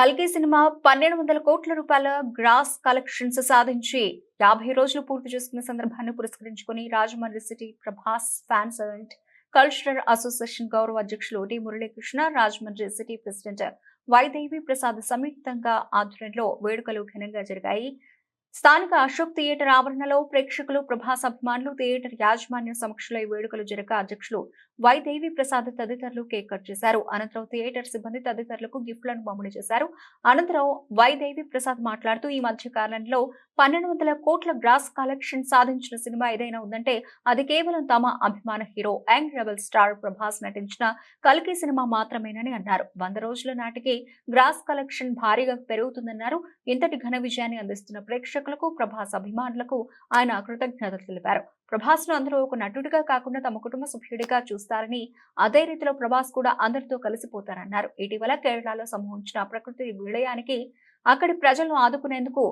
కల్కి సినిమా పన్నెండు వందల కోట్ల రూపాయల గ్రాస్ కలెక్షన్స్ సాధించి యాభై రోజులు పూర్తి చేసుకున్న సందర్భాన్ని పురస్కరించుకుని Rajahmundry city Prabhas fans and cultural association గౌరవ అధ్యక్షులు D. Muralikrishna Rajahmundry city president Vaidevi Prasad సంయుక్తంగా ఆధ్వర్యంలో వేడుకలు ఘనంగా జరిగాయి. స్థానిక అశోక్ థియేటర్ ఆవరణలో ప్రేక్షకులు ప్రభాస్ అభిమానులు థియేటర్ యాజమాన్యం సమక్షంలో ఈ వేడుకలు జరగ అధ్యక్షులు వైదేవి ప్రసాద్ తదితరులు కేక్ కట్ చేశారు. అనంతరం థియేటర్ సిబ్బంది తదితరులకు గిఫ్ట్లను పంపిణీ చేశారు. అనంతరం వైదేవి ప్రసాద్ మాట్లాడుతూ ఈ మధ్య కాలంలో పన్నెండు వందల కోట్ల గ్రాస్ కలెక్షన్ సాధించిన సినిమా ఏదైనా ఉందంటే అది కేవలం తమ అభిమాన hero young rebel star Prabhas నటించిన కల్కి సినిమా మాత్రమేనని అన్నారు. వంద రోజుల నాటికి గ్రాస్ కలెక్షన్ భారీగా పెరుగుతుందన్నారు. ఇంతటి ఘన విజయాన్ని అందిస్తున్న ప్రేక్షకులకు ప్రభాస్ అభిమానులకు ఆయన కృతజ్ఞతలు తెలిపారు ప్రభాస్ను అందరూ ఒక నటుడిగా కాకుండా తమ కుటుంబ సభ్యుడిగా చూస్తారని అదే రీతిలో ప్రభాస్ కూడా అందరితో కలిసిపోతారన్నారు ఇటీవల కేరళలో సంభవించిన ప్రకృతి విలయానికి అక్కడి ప్రజలను ఆదుకునేందుకు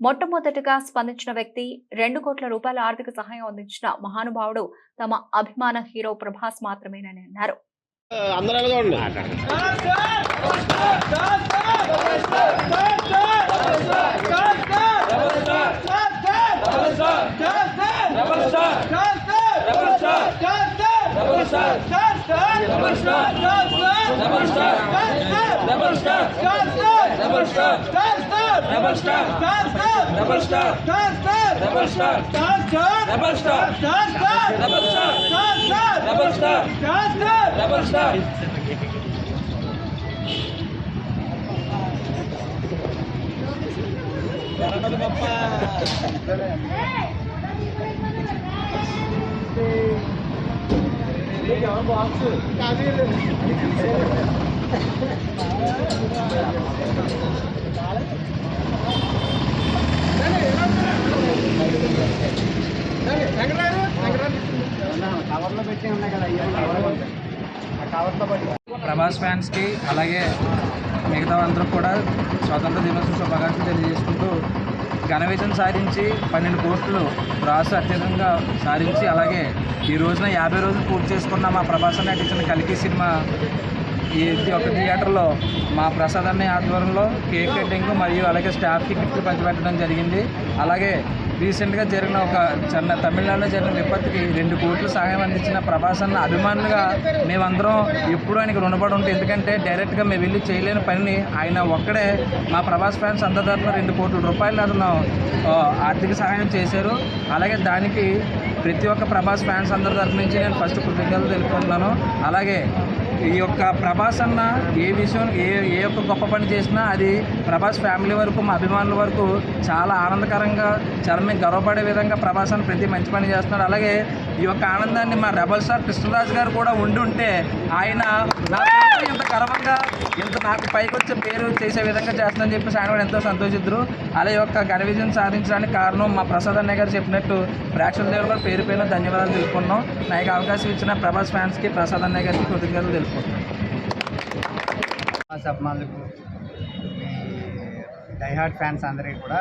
మొట్టమొదటిగా స్పందించిన వ్యక్తి రెండు కోట్ల రూపాయల ఆర్థిక సహాయం అందించిన మహానుభావుడు తమ అభిమాన హీరో ప్రభాస్ మాత్రమేనని అన్నారు అందరూ Hey! చూడండి పెట్టి కదా ఫ్యాన్స్కి అలాగే మిగతా అందరూ కూడా స్వాతంత్ర దినోత్సవ శుభాకాంక్షలు తెలియజేసుకుంటూ ఘన విజయం సాధించి పన్నెండు కోట్లు రాసు అత్యధికంగా సాధించి అలాగే ఈ రోజున యాభై రోజులు పూర్తి చేసుకున్న మా ప్రభాస్ నటించిన కలికి సినిమా ఈ ఒక థియేటర్లో మా ప్రసాద్ అన్నయ్య ఆధ్వర్యంలో కేక్ కటింగ్ మరియు అలాగే స్టాఫ్కి గిఫ్ట్లు పంచిపెట్టడం జరిగింది. అలాగే రీసెంట్గా జరిగిన ఒక చిన్న తమిళనాడులో జరిగిన విపత్తుకి రెండు కోట్లు సహాయం అందించిన ప్రభాస్ అన్న అభిమానులుగా మేమందరం ఎప్పుడూ ఆయనకు రుణపడి ఉంటాం ఎందుకంటే డైరెక్ట్గా మేము వెళ్ళి చేయలేని పనిని ఆయన ఒక్కడే మా ప్రభాస్ ఫ్యాన్స్ అందరి తరఫున రెండు కోట్ల రూపాయలు అతను ఆర్థిక సహాయం చేశారు. అలాగే దానికి ప్రతి ఒక్క ప్రభాస్ ఫ్యాన్స్ అందరి తరఫు నుంచి నేను ఫస్ట్ కృతజ్ఞతలు తెలుపుకుంటున్నాను. అలాగే ఈ యొక్క ప్రభాస్ అన్న ఏ విషయం ఏ ఏ యొక్క గొప్ప పని చేసినా అది ప్రభాస్ ఫ్యామిలీ వరకు మా అభిమానుల వరకు చాలా ఆనందకరంగా చాలా మేము గర్వపడే విధంగా ప్రభాస్ అన్న ప్రతి మంచి పని చేస్తున్నాడు. అలాగే ఈ యొక్క ఆనందాన్ని మా రెబల్ స్టార్ కృష్ణరాజు గారు కూడా ఉండి ఉంటే ఆయన నా ఇంత గర్వంగా ఇంత నాకు పైకి వచ్చే పేరు చేసే విధంగా చేస్తుందని చెప్పేసి ఆయన కూడా ఎంతో సంతోషిద్దరు అలా ఈ యొక్క ఘన విజయం సాధించడానికి కారణం మా ప్రసాద్ అన్నయ్య గారు చెప్పినట్టు ప్రేక్షకుల దగ్గర కూడా పేరు పేరున ధన్యవాదాలు తెలుపుకున్నాం. నాకు అవకాశం ఇచ్చిన ప్రభాస్ ఫ్యాన్స్కి ప్రసాద్ అన్నయ్య గారికి కృతజ్ఞతలు ప్రభాస్ అభిమానులకు డైహార్డ్ ఫ్యాన్స్ అందరికీ కూడా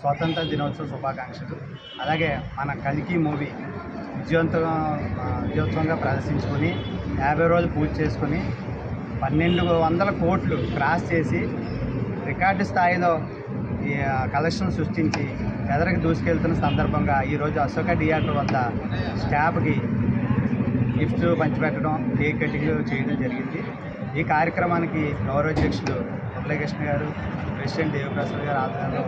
స్వాతంత్ర దినోత్సవ శుభాకాంక్షలు. అలాగే మన కలికి మూవీ విజయవంతం విజయోత్సవంగా ప్రదర్శించుకొని యాభై రోజులు పూజ చేసుకొని పన్నెండు వందల కోట్లు క్రాస్ చేసి రికార్డు స్థాయిలో ఈ కలెక్షన్ సృష్టించి ఎదరికి దూసుకెళ్తున్న సందర్భంగా ఈరోజు అశోక థియేటర్ వద్ద స్టాఫ్కి గిఫ్ట్స్ పంచిపెట్టడం కేక్ కటింగ్ చేయడం జరిగింది. ఈ కార్యక్రమానికి గౌరవాధ్యక్షులు మురళీకృష్ణ గారు ప్రెసిడెంట్ దేవప్రసాద్ గారు ఆధ్వర్యంలో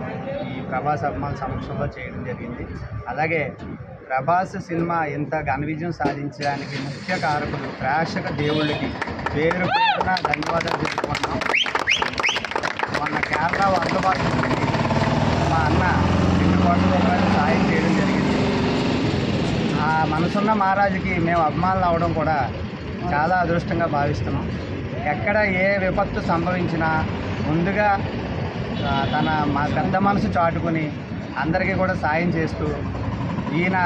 ఈ ప్రభాస్ అభిమాన్ సమక్షంలో చేయడం జరిగింది. అలాగే ప్రభాస్ సినిమా ఇంత ఘన విజయం సాధించడానికి ముఖ్య కారకులు ప్రేక్షక దేవుళ్ళకి పేరు పేరున ధన్యవాదాలు తెలుపుకుంటున్నాం. మొన్న కేరళ అందుబాటులో పెట్టి మా అన్న రెండు కోట్ల రూపాయలు సాయం చేయడం జరిగింది ఆ మనసున్న మహారాజుకి మేము అభిమానులు అవడం కూడా చాలా అదృష్టంగా భావిస్తున్నాం. ఎక్కడ ఏ విపత్తు సంభవించినా ముందుగా తన మా పెద్ద మనసు చాటుకొని అందరికీ కూడా సాయం చేస్తూ ఈయన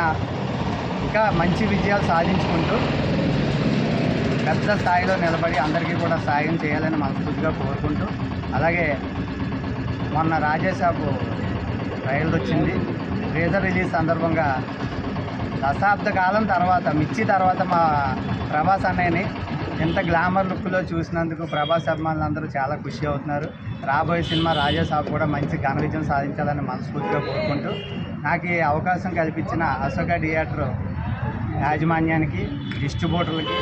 ఇంకా మంచి విజయాలు సాధించుకుంటూ పెద్ద స్థాయిలో నిలబడి అందరికీ కూడా సాయం చేయాలని మనస్ఫూర్తిగా కోరుకుంటూ అలాగే మొన్న రాజేశాబు ట్రయల్ వచ్చింది. రేజర్ రిలీజ్ సందర్భంగా దశాబ్ద కాలం తర్వాత మిర్చి తర్వాత మా ప్రభాస్ అన్నయ్యని ఎంత గ్లామర్ లుక్లో చూసినందుకు ప్రభాస్ అభిమానులు అందరూ చాలా ఖుషి అవుతున్నారు. రాబోయే సినిమా రాజా సాబ్ కూడా మంచి ఘన విజయం సాధించాలని మనస్ఫూర్తిగా కోరుకుంటూ నాకు ఈ అవకాశం కల్పించిన అశోక థియేటర్ యాజమాన్యానికి డిస్ట్రిబ్యూటర్లకి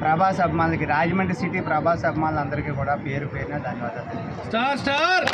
ప్రభాస్ అభిమానులకి రాజమండ్రి సిటీ ప్రభాస్ అభిమానులందరికీ కూడా పేరు పేరున ధన్యవాదాలు స్టార్!